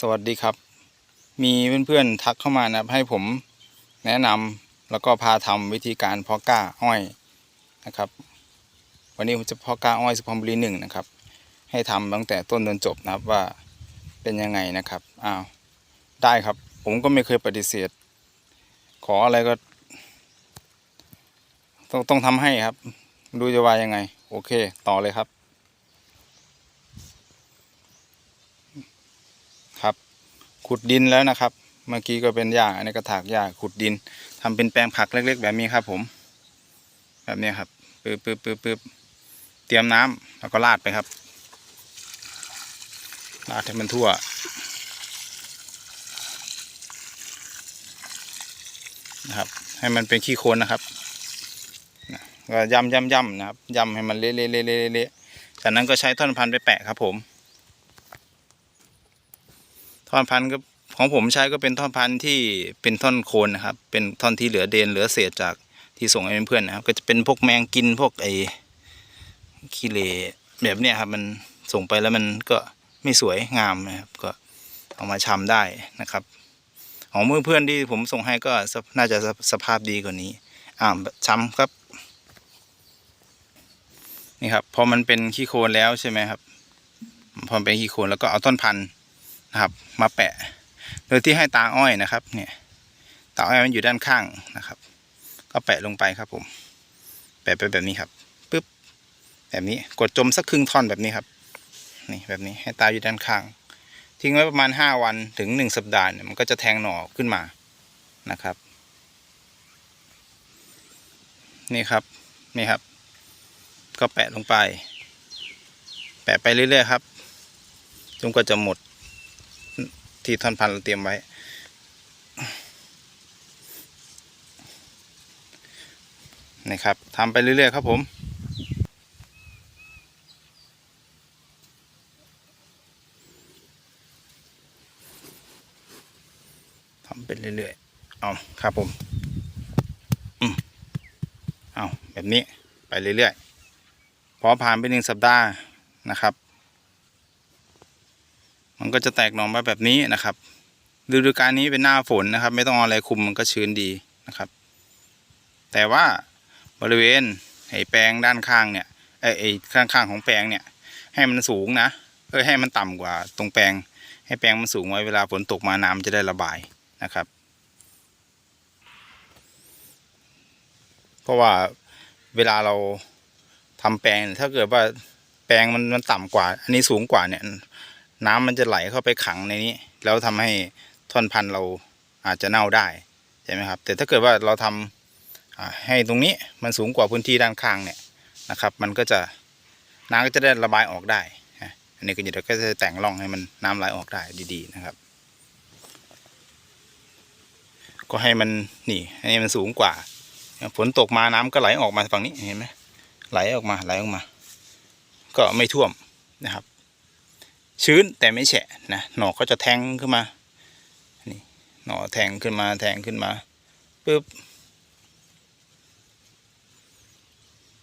สวัสดีครับ มีเพื่อนๆทักเข้ามานะครับ ให้ผมแนะนำแล้วก็พาทำวิธีการเพาะกล้าอ้อยนะครับ วันนี้ผมจะเพาะกล้าอ้อยสุพรรณบุรีหนึ่งนะครับ ให้ทำตั้งแต่ต้นจนจบนะครับว่าเป็นยังไงนะครับอ้าวได้ครับ ผมก็ไม่เคยปฏิเสธ ขออะไรก็ ต้องต้องทำให้ครับ ดูจะว่ายังไง โอเค ต่อเลยครับ ครับ ขุดดินแล้วนะครับ เมื่อกี้ก็เป็นหญ้าอันนี้ก็ถากหญ้าขุดดินทำเป็นแปลงผักเล็ก ๆ แบบนี้ครับ ผม แบบนี้ครับปึ๊บปึ๊บปึ๊บปึ๊บเตรียมน้ำแล้วก็ราดไปครับราดให้มันทั่ว นะครับ ให้มันเป็นขี้โคลนนะครับก็ย่ำย่ำย่ำนะครับย่ำให้มันเละเละเละเละเละจากนั้นก็ใช้ท่อนพันธุ์ไปแปะครับผม ท่อนพันธุ์ก็ของผมใช้ก็เป็นท่อนพันธุ์ที่เป็นท่อนโคนนะครับ เป็นท่อนที่เหลือเดนเหลือเศษจากที่ส่งให้เพื่อนๆนะครับ ก็จะเป็นพวกแมงกินพวกไอ้ขี้เหร่แบบเนี้ยครับ มันส่งไปแล้วมันก็ไม่สวยงามนะครับ ก็เอามาชำได้นะครับ ของมือเพื่อนที่ผมส่งให้ก็น่าจะสสภาพดีกว่านี้ อ่าช้ำครับ นี่ครับพอมันเป็นขี้โคลนแล้วใช่ไหมครับพอมันเป็นขี้โคลนแล้วก็เอาต้นพันธุ์ นะครับ มาแปะ โดยที่ให้ตาอ้อยนะครับ เนี่ยตาอ้อยมันอยู่ด้านข้างนะครับ ก็แปะลงไปครับผม แปะไปแบบนี้ครับปึ๊บแบบนี้กดจมสักครึ่งท่อนแบบนี้ครับนี่แบบนี้ให้ตาอยู่ด้านข้าง ทิ้งไว้ประมาณห้าวันถึงหนึ่งสัปดาห์เนี่ยมันก็จะแทงหน่อขึ้นมานะครับ นี่ครับนี่ครับ ก็แปะลงไป แปะไปเรื่อยๆครับจนกว่าจะหมด ที่ท่อนพันเราเตรียมไว้นี่ครับทำไปเรื่อยๆครับผมทำไปเรื่อยๆเอาครับผมอืมเอาแบบนี้ไปเรื่อยๆพอผ่านไปหนึ่งสัปดาห์นะครับ มันก็จะแตกหน่อมาแบบนี้นะครับฤดูกาลนี้เป็นหน้าฝนนะครับ ไม่ต้องเอาอะไรคุมมันก็ชื้นดีนะครับ แต่ว่าบริเวณไอ้แปลงด้านข้างเนี่ยไอ้ไอ้ข้างๆของแปลงเนี่ย ให้มันสูงนะเพื่อให้มันต่ำกว่าตรงแปลง ให้แปลงมันสูงไว้เวลาฝนตกมาน้ำจะได้ระบายนะครับ เพราะว่าเวลาเราทำแปลงถ้าเกิดว่าแปลงมันมันต่ำกว่า อันนี้สูงกว่าเนี่ย น้ำมันจะไหลเข้าไปขังในนี้ แล้วทำให้ท่อนพันธุ์เราอาจจะเน่าได้ใช่ไหมครับ แต่ถ้าเกิดว่าเราทำอ่าให้ตรงนี้มันสูงกว่าพื้นที่ด้านข้างเนี่ยนะครับ มันก็จะน้ำก็จะได้ระบายออกได้อันนี้ก็เดี๋ยวก็จะแต่งร่องให้มันน้ำไหลออกได้ดีๆนะครับ ก็ให้มันนี่ให้มันสูงกว่าฝนตกมาน้ำก็ไหลออกมาฝั่งนี้เห็นไหมไหลออกมาไหลออกมา ก็ไม่ท่วมนะครับ ชื้นแต่ไม่แฉะนะหน่อก็จะแทงขึ้นมานี่หน่อแทงขึ้นมาแทงขึ้นมาปึ๊บ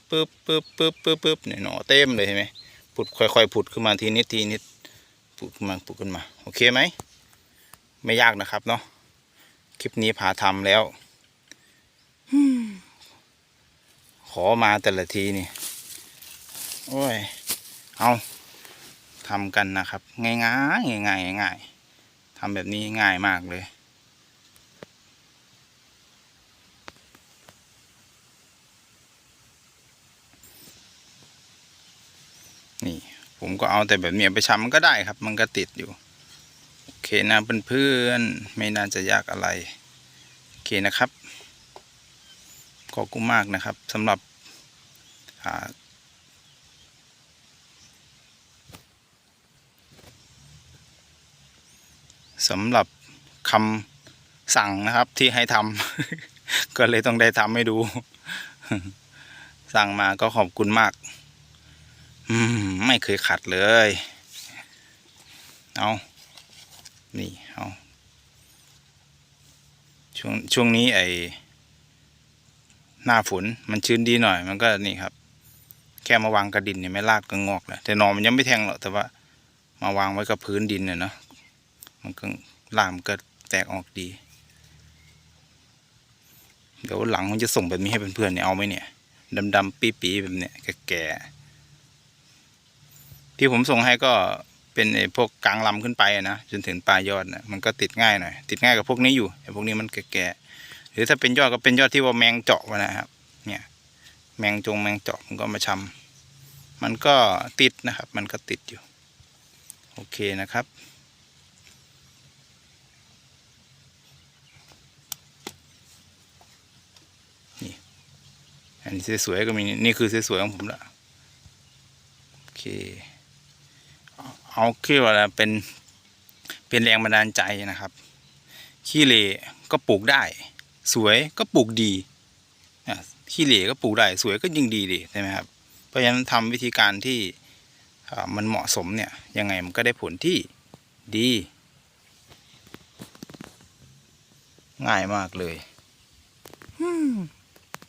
ปึ๊บปึ๊บปึ๊บปึ๊บปึ๊บเนี่ยหน่อเต็มเลยเห็นไหมผุดค่อยๆผุดขึ้นมาทีนิดทีนิดผุดขึ้นมาผุดขึ้นมาโอเคไหมไม่ยากนะครับเนาะคลิปนี้พาทำแล้วขอมาแต่ละทีนี่ โอ้ย เอา ทำกันนะครับ ง่ายๆง่ายง่ายทำแบบนี้ง่ายมากเลย นี่ผมก็เอาแต่แบบนี้ไปชำมันก็ได้ครับ มันก็ติดอยู่ โอเคนะเพื่อนๆไม่น่าจะยากอะไร โอเคนะครับ ขอบคุณมากนะครับสำหรับอ่า สำหรับคำสั่งนะครับที่ให้ทำ ก็เลยต้องได้ทำให้ดู สั่งมาก็ขอบคุณมากไม่เคยขัดเลย เอา นี่ เอา ช่วงช่วงนี้ไอหน้าฝนมันชื้นดีหน่อย มันก็นี่ครับ แค่มาวางกระดินเนี่ยไม่รากก็งอกแล้วแต่หนอนมันยังไม่แทงหรอกแต่ว่ามาวางไว้กับพื้นดินเนี่ยเนาะ มันก็รามันก็แตกออกดี เดี๋ยวหลังผมจะส่งแบบนี้ให้เพื่อนๆเนี่ยเอาไหมเนี่ยดำๆปีๆแบบเนี้ยแก่ๆที่ผมส่งให้ก็เป็นไอ้พวกกลางลำขึ้นไปนะจนถึงปลายยอดนะมันก็ติดง่ายหน่อยติดง่ายกับพวกนี้อยู่ไอ้พวกนี้มันแก่ๆหรือถ้าเป็นยอดก็เป็นยอดที่ว่าแมงเจาะมานะครับ เนี่ย แมงจงแมงเจาะมันก็มาชำมันก็ติดนะครับ มันก็ติดอยู่ โอเคนะครับ นนี้สวยๆก็มีนี่คือสวยๆของผมละโอเคเอาคือว่าเป็นเป็นแรงบันดาลใจนะครับขี้เหร่ก็ปลูกได้ สวยก็ปลูกดีขี้เหร่ก็ปลูกได้ สวยก็ยิ่งดีดีใช่ไหมครับเพราะฉะนั้นทำวิธีการที่มันเหมาะสมเนี่ยยังไงมันก็ได้ผลที่ดี ง่ายมากเลยอืม